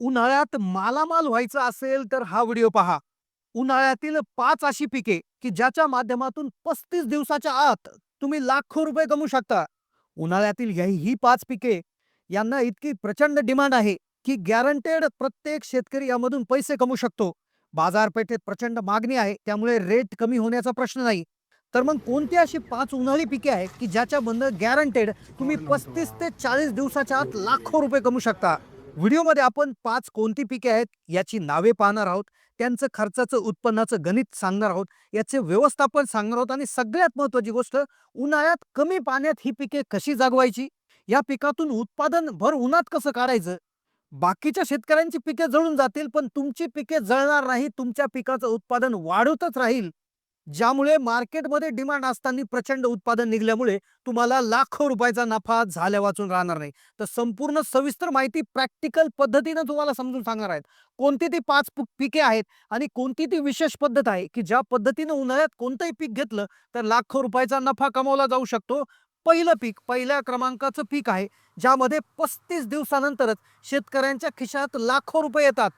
उन्हाळ्यात मालामाल व्हायचं असेल तर हा व्हिडिओ पहा. उन्हाळ्यातील पाच अशी पिके, की ज्याच्या माध्यमातून 35 दिवसाच्या आत तुम्ही लाखो रुपये कमवू शकता. उन्हाळ्यातील ही ही पाच पिके यांना इतकी प्रचंड डिमांड आहे, की गॅरंटेड प्रत्येक शेतकरी यामधून पैसे कमवू शकतो. बाजारपेठेत प्रचंड मागणी आहे, त्यामुळे रेट कमी होण्याचा प्रश्न नाही. तर मग कोणती अशी पाच उन्हाळी पिके आहेत, की ज्याच्यामधनं गॅरंटेड तुम्ही 35 ते 40 दिवसाच्या आत लाखो रुपये कमवू शकता. व्हिडिओमध्ये आपण पाच कोणती पिके आहेत याची नावे पाहणार आहोत. त्यांचं खर्चाचं, उत्पन्नाचं गणित सांगणार आहोत. याचे व्यवस्थापन सांगणार आहोत आणि सगळ्यात महत्त्वाची गोष्ट उन्हाळ्यात कमी पाण्यात ही पिके कशी जागवायची? या पिकातून उत्पादन भर उन्हात कसं काढायचं? बाकीच्या शेतकऱ्यांची पिके जळून जातील, पण तुमची पिके जळणार नाही. तुमच्या पिकाचं उत्पादन वाढतच राहील. ज्यामुळे मार्केटमध्ये डिमांड असताना प्रचंड उत्पादन निघाल्यामुळे तुम्हाला लाखो रुपयाचा नफा झाल्या वाचून राहणार नाही. तर संपूर्ण सविस्तर माहिती प्रॅक्टिकल पद्धतीनं तुम्हाला समजून सांगणार आहेत. कोणती ती पाच पिके आहेत आणि कोणती ती विशेष पद्धत आहे, की ज्या पद्धतीनं उन्हाळ्यात कोणतंही पीक घेतलं तर लाखो रुपयाचा नफा कमावला जाऊ शकतो. पहिलं पीक, पहिल्या क्रमांकाचं पीक आहे, ज्यामध्ये 35 दिवसानंतरच शेतकऱ्यांच्या खिशात लाखो रुपये येतात.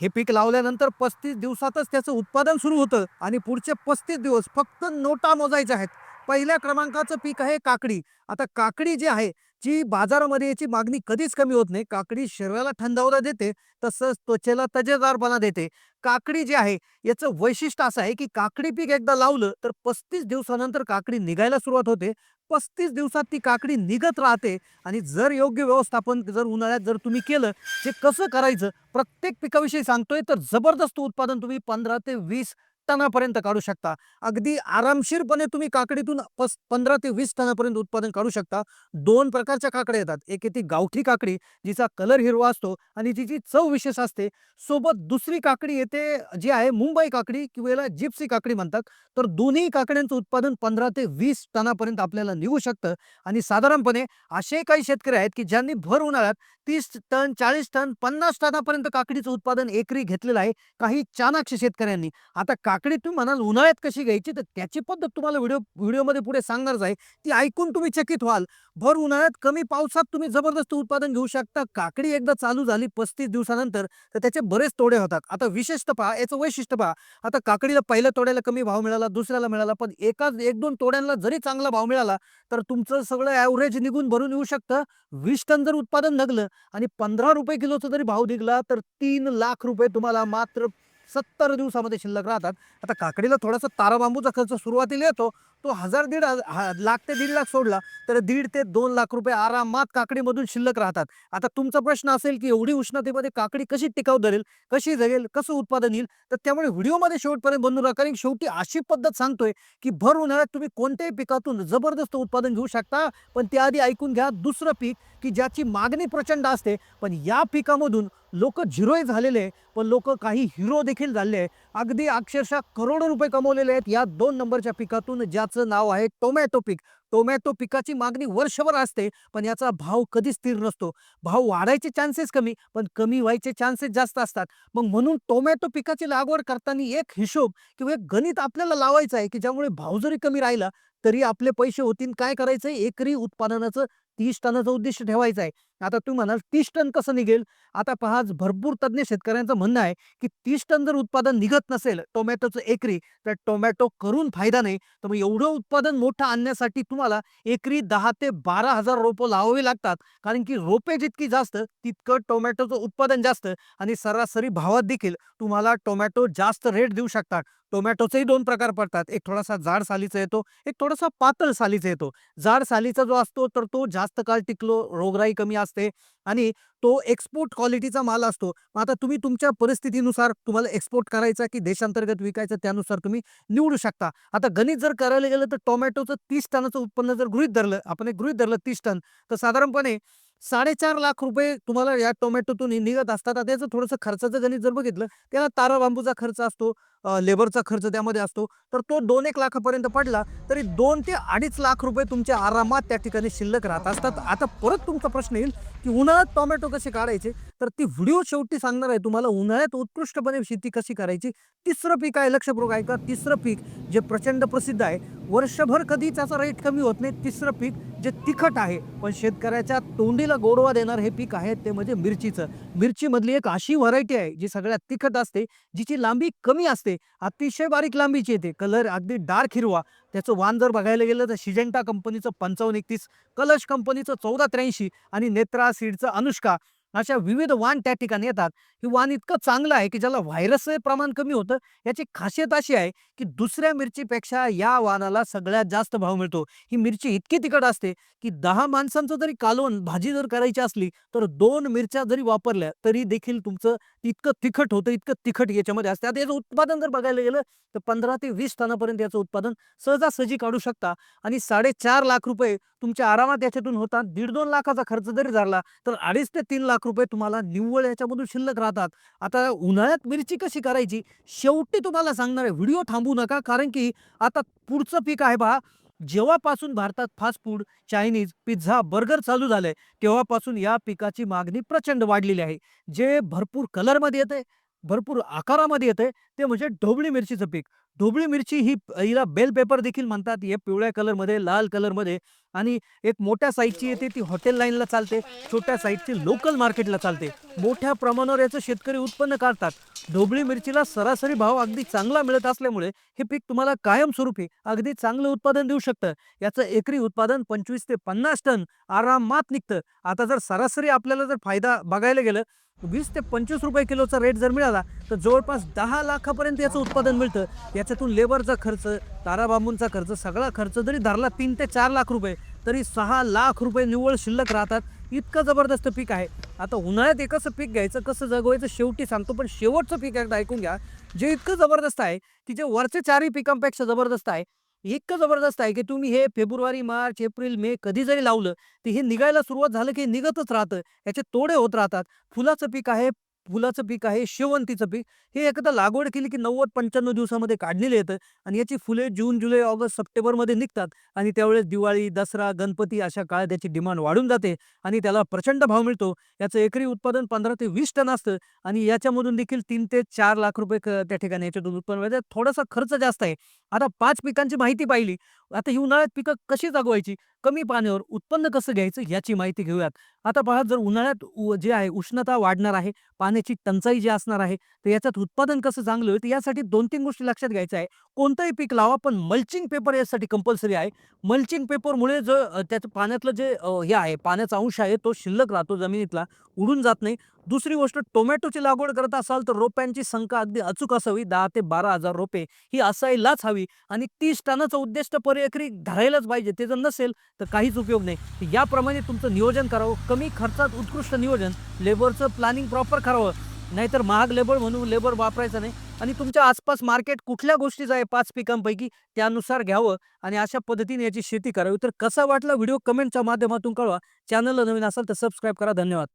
हे पीक लावल्यानंतर 35 दिवसातच त्याचं उत्पादन सुरू होतं आणि पुढचे 35 दिवस फक्त नोटा मोजायच्या आहेत. पहिल्या क्रमांकाचं पीक आहे काकडी. आता काकडी जी आहे, जी बाजारामध्ये याची मागणी कधीच कमी होत नाही. काकडी शरीराला थंडावला देते, तसंच त्वचेला तजेदारपणा देते. काकडी जी आहे, याचं वैशिष्ट्य असं आहे, की काकडी पीक एकदा लावलं तर 35 दिवसानंतर काकडी निघायला सुरुवात होते. 35 दिवसात ती काकडी निघत राहते आणि जर योग्य व्यवस्थापन जर उन्हाळ्यात जर तुम्ही केलं, ते कसं करायचं? प्रत्येक पिकाविषयी सांगतोय, तर जबरदस्त उत्पादन तुम्ही 15 ते वीस टनापर्यंत काढू शकता. अगदी आरामशीरपणे तुम्ही काकडीतून पस 15 ते वीस टनापर्यंत उत्पादन काढू शकता. दोन प्रकारच्या काकड्या येतात. एक येते ती गावठी काकडी, जिचा कलर हिरवा असतो आणि तिची चव विशेष असते. सोबत दुसरी काकडी येते, जी आहे मुंबई काकडी किंवा जिप्सी काकडी म्हणतात. तर दोन्ही काकड्यांचं उत्पादन 15 ते वीस टनापर्यंत आपल्याला निघू शकतं आणि साधारणपणे असे काही शेतकरी आहेत, की ज्यांनी भर उन्हाळ्यात तीस टन, 40 टन, 50 टनापर्यंत काकडीचं उत्पादन एकरी घेतलेलं आहे. काही चाणाक्ष शेतकऱ्यांनी. आता काकडी तुम्ही म्हणाल उन्हाळ्यात कशी घ्यायची? तर त्याची पद्धत तुम्हाला व्हिडिओ व्हिडिओमध्ये पुढे सांगणारच आहे. ती ऐकून तुम्ही चकित व्हाल. भर उन्हाळ्यात कमी पावसात तुम्ही जबरदस्त उत्पादन घेऊ शकता. काकडी एकदा चालू झाली 35 दिवसानंतर, तर त्याचे बरेच तोडे होतात. आता विशेषतः पहा, याचं वैशिष्ट्य पहा. आता काकडीला पहिल्या तोड्याला कमी भाव मिळाला, दुसऱ्याला मिळाला, पण एकाच 1-2 तोड्यांना जरी चांगला भाव मिळाला, तर तुमचं सगळं ॲव्हरेज निघून भरून येऊ शकतं. वीस टन जर उत्पादन नगलं आणि ₹15 किलोचा जरी भाव निघला तर तीन लाख रुपये तुम्हाला मात्र 70 दिवसामध्ये शिल्लक राहतात. आता काकडीला थोडासा तारा बांबूचा खर्च सुरुवातीला येतो. तो हजार दीड हा लाख ते दीड लाख सोडला, तर दीड ते दोन लाख रुपये आरामात काकडीमधून शिल्लक राहतात. आता तुमचा प्रश्न असेल, की एवढी उष्णतेमध्ये काकडी कशी टिकाऊ धरेल, कशी जगेल, कसं उत्पादन येईल? तर त्यामुळे व्हिडिओमध्ये शेवटपर्यंत बनून राहा कारण शेवटी अशी पद्धत सांगतोय, की भर उन्हाळ्यात तुम्ही कोणत्याही पिकातून जबरदस्त उत्पादन घेऊ शकता. पण त्याआधी ऐकून घ्या दुसरं पीक, की ज्याची मागणी प्रचंड असते. पण या पिकामधून लोक झिरोही झालेले आहे, पण लोक काही हिरो देखील झालेले आहे. अगदी अक्षरशः करोडो रुपये कमवलेले आहेत या दोन नंबरच्या पिकातून, ज्याचं नाव आहे टोमॅटो पीक. टोमॅटो पिकाची मागणी वर्षभर असते, पण याचा भाव कधी स्थिर नसतो. भाव वाढायचे चान्सेस कमी, पण कमी व्हायचे चान्सेस जास्त असतात. मग म्हणून टोमॅटो पिकाची लागवड करताना एक हिशोब किंवा एक गणित आपल्याला लावायचं आहे, की ज्यामुळे भाव जरी कमी राहिला, तरी आपले पैसे होतील. काय करायचंय? एकरी उत्पादनाचं तीस टनाचं उद्दिष्ट ठेवायचं आहे. आता तुम्ही म्हणाल तीस टन कसं निघेल? आता पहा, भरपूर तज्ज्ञ शेतकऱ्यांचं म्हणणं आहे, की तीस टन जर उत्पादन निघत नसेल टोमॅटोचं एकरी, तर टोमॅटो करून फायदा नाही. तर मग एवढं उत्पादन मोठं आणण्यासाठी तुम्हाला एकरी दहा ते बारा हजार रोपं लावावी लागतात. कारण की रोपे जितकी जास्त, तितकं टोमॅटोचं उत्पादन जास्त आणि सरासरी भावात देखील तुम्हाला टोमॅटो जास्त रेट देऊ शकतात. टोमॅटोचेही दोन प्रकार पडतात. एक थोडासा जाड सालीचा येतो, एक थोडासा पातळ सालीचा येतो. जाड सालीचा जो असतो, तर तो जास्त काळ टिकलो रोगराई कमी असते आणि तो एक्सपोर्ट क्वालिटीचा माल असतो. मग आता तुम्ही तुमच्या परिस्थितीनुसार तुम्हाला एक्सपोर्ट करायचा की देशांतर्गत विकायचं, त्यानुसार तुम्ही निवडू शकता. आता गणित जर करायला गेलं, तर टोमॅटोचं तीस टनाचं उत्पन्न जर गृहित धरलं, आपण एक गृहित धरलं तीस टन, तर साधारणपणे 4.5 लाख रुपये तुम्हाला या टोमॅटोतून निघत असतात. आता थोडंसं खर्चाचं गणित जर बघितलं, त्याला तारा बांबूचा खर्च असतो, लेबरचा खर्च त्यामध्ये असतो. तर तो 2-1 लाखापर्यंत पडला, तरी दोन ते 2.5 लाख रुपये तुमचे आरामात त्या ठिकाणी शिल्लक राहत असतात. आता परत तुमचा प्रश्न येईल, की की उन्हाळ्यात टोमॅटो कसे काढायचे तर ती व्हिडिओ शेवटी सांगणार आहे तुम्हाला उन्हाळ्यात उत्कृष्टपणे शेती कशी करायची? तिसरं पीक आहे लक्षपूर्वक ऐका. तिसरं पीक जे प्रचंड प्रसिद्ध आहे वर्षभर कधी त्याचा रेट कमी होत नाही. तिसरं पीक जे तिखट आहे पण शेतकऱ्याच्या तोंडीला गोडवा देणार हे पीक आहे ते म्हणजे मिरचीचं. मिरचीमधली एक अशी व्हरायटी आहे जी सगळ्यात तिखट असते जिची लांबी कमी असते. अतिशय बारीक लांबीची येते. कलर अगदी डार्क हिरवा. त्याचं वान जर बघायला गेलं तर शिजेंटा कंपनीचं पंचावन्न एकतीस कलश कंपनीचं चौदा त्र्याऐंशी आणि नेत्रा सीडचं अनुष्का. अशा विविध वाण त्या ठिकाणी येतात. हे वाण इतकं चांगलं आहे की ज्याला व्हायरसचं प्रमाण कमी होतं. याची खासियत अशी आहे की दुसऱ्या मिरचीपेक्षा या वाणाला सगळ्यात जास्त भाव मिळतो. ही मिरची इतकी तिखट असते की दहा माणसांचं जरी कालवण भाजी जर करायची असली तर दोन मिरच्या जरी वापरल्या तरी देखील तुमचं इतकं तिखट होतं इतकं तिखट याच्यामध्ये असते. आता याचं उत्पादन जर बघायला गेलं तर पंधरा ते वीस टनापर्यंत याचं उत्पादन सहजासहजी काढू शकता. आणि साडेचार लाख रुपये तुमच्या आरामात याच्यातून होतात. दीड दोन लाखाचा खर्च जरी झाला तर अडीच ते तीन लाख रुपये तुम्हाला निव्वळ याच्यामधून शिल्लक राहतात. आता उन्हाळ्यात मिरची कशी करायची? शेवटी तुम्हाला सांगणार आहे व्हिडिओ थांबू नका कारण की आता पुढचं पीक आहे पहा जेव्हापासून भारतात fast food Chinese pizza burger चालू झालंय तेव्हापासून या पिकाची मागणी प्रचंड वाढलेली आहे. जे भरपूर कलरमध्ये येते भरपूर आकारामध्ये येते ते म्हणजे ढोबळी मिरचीचं पीक. ढोबळी मिरची ही हिला बेल पेपर देखील म्हणतात. हे पिवळ्या कलरमध्ये लाल कलरमध्ये आणि एक मोठ्या साईजची येते. ती हॉटेल लाईनला चालते. छोट्या साईजची लोकल मार्केटला चालते. मोठ्या प्रमाणावर याचं शेतकरी उत्पन्न काढतात. ढोबळी मिरचीला सरासरी भाव अगदी चांगला मिळत असल्यामुळे हे पीक तुम्हाला कायमस्वरूपी अगदी चांगलं उत्पादन देऊ शकतं. याचं एकरी उत्पादन पंचवीस ते पन्नास टन आरामात निघतं. आता जर सरासरी आपल्याला जर फायदा बघायला गेलं वीस ते पंचवीस रुपये किलोचा रेट जर मिळाला तर जवळपास दहा लाखापर्यंत याचं उत्पादन मिळतं. याच्यातून लेबरचा खर्च तारा बांबूंचा खर्च सगळा खर्च जरी धरला तीन ते चार लाख रुपये तरी सहा लाख रुपये निव्वळ शिल्लक राहतात. इतकं जबरदस्त पीक आहे. आता उन्हाळ्यात एक कसं पीक घ्यायचं कसं जगवायचं शेवटी सांगतो पण शेवटचं पीक एकदा ऐकून घ्या. जे इतकं जबरदस्त आहे की जे वरचे चारही पिकांपेक्षा जबरदस्त आहे इतकं जबरदस्त आहे की तुम्ही हे फेब्रुवारी मार्च एप्रिल मे कधी जरी लावलं तर हे निघायला सुरुवात झालं की निघतच राहतं याचे तोडे होत राहतात. फुलाचं पीक आहे फुलाचं पीक आहे शेवंतीचं पीक. हे एकदा लागवड केली की नव्वद पंच्याण्णव दिवसामध्ये काढलेलं येतं आणि याची फुले जून जुलै ऑगस्ट सप्टेंबरमध्ये निघतात आणि त्यावेळेस दिवाळी दसरा गणपती अशा काळात याची डिमांड वाढून जाते आणि त्याला प्रचंड भाव मिळतो. याचं एकरी उत्पादन पंधरा ते वीस टन असतं आणि याच्यामधून देखील तीन ते चार लाख रुपये त्या ठिकाणी याच्यातून उत्पन्न मिळतं. थोडासा खर्च जास्त आहे. आता पाच पिकांची माहिती पाहिली. आता ही उन्हाळ्यात पिकं कशी जागवायची? कमी पाण्यावर उत्पन्न कसं घ्यायचं? याची माहिती घेऊयात. आता पहा जर उन्हाळ्यात उ- जे आहे उष्णता वाढणार आहे पाण्याची टंचाई जी असणार आहे तर याच्यात उत्पादन कसं चांगलं होईल तर यासाठी दोन तीन गोष्टी लक्षात घ्यायच्या आहे. कोणतंही पीक लावा पण मल्चिंग पेपर यासाठी कंपल्सरी आहे. मल्चिंग पेपरमुळे जो त्याचं पाण्यातलं जे हे आहे पाण्याचा अंश आहे तो शिल्लक राहतो जमिनीतला उडून जात नाही. दुसरी गोष्ट टोमॅटोची लागवड करत असाल तर रोप्यांची संख्या अगदी अचूक असावी दहा ते बारा हजार रोपे ही असायलाच हवी आणि तीस टनाचं उद्दिष्ट पर एकरी धरायलाच पाहिजे ते जर नसेल तर काहीच उपयोग नाही. याप्रमाणे तुमचं नियोजन करावं. कमी खर्चात उत्कृष्ट नियोजन लेबरचं प्लॅनिंग प्रॉपर करावं नाहीतर महाग लेबर म्हणून लेबर वापरायचं नाही. आणि तुमच्या आसपास मार्केट कुठल्या गोष्टीचं आहे पाच पिकांपैकी त्यानुसार घ्यावं आणि अशा पद्धतीने याची शेती करावी. तर कसा वाटला व्हिडिओ कमेंटच्या माध्यमातून कळवा. चॅनलला नवीन असाल तर सबस्क्राईब करा. धन्यवाद.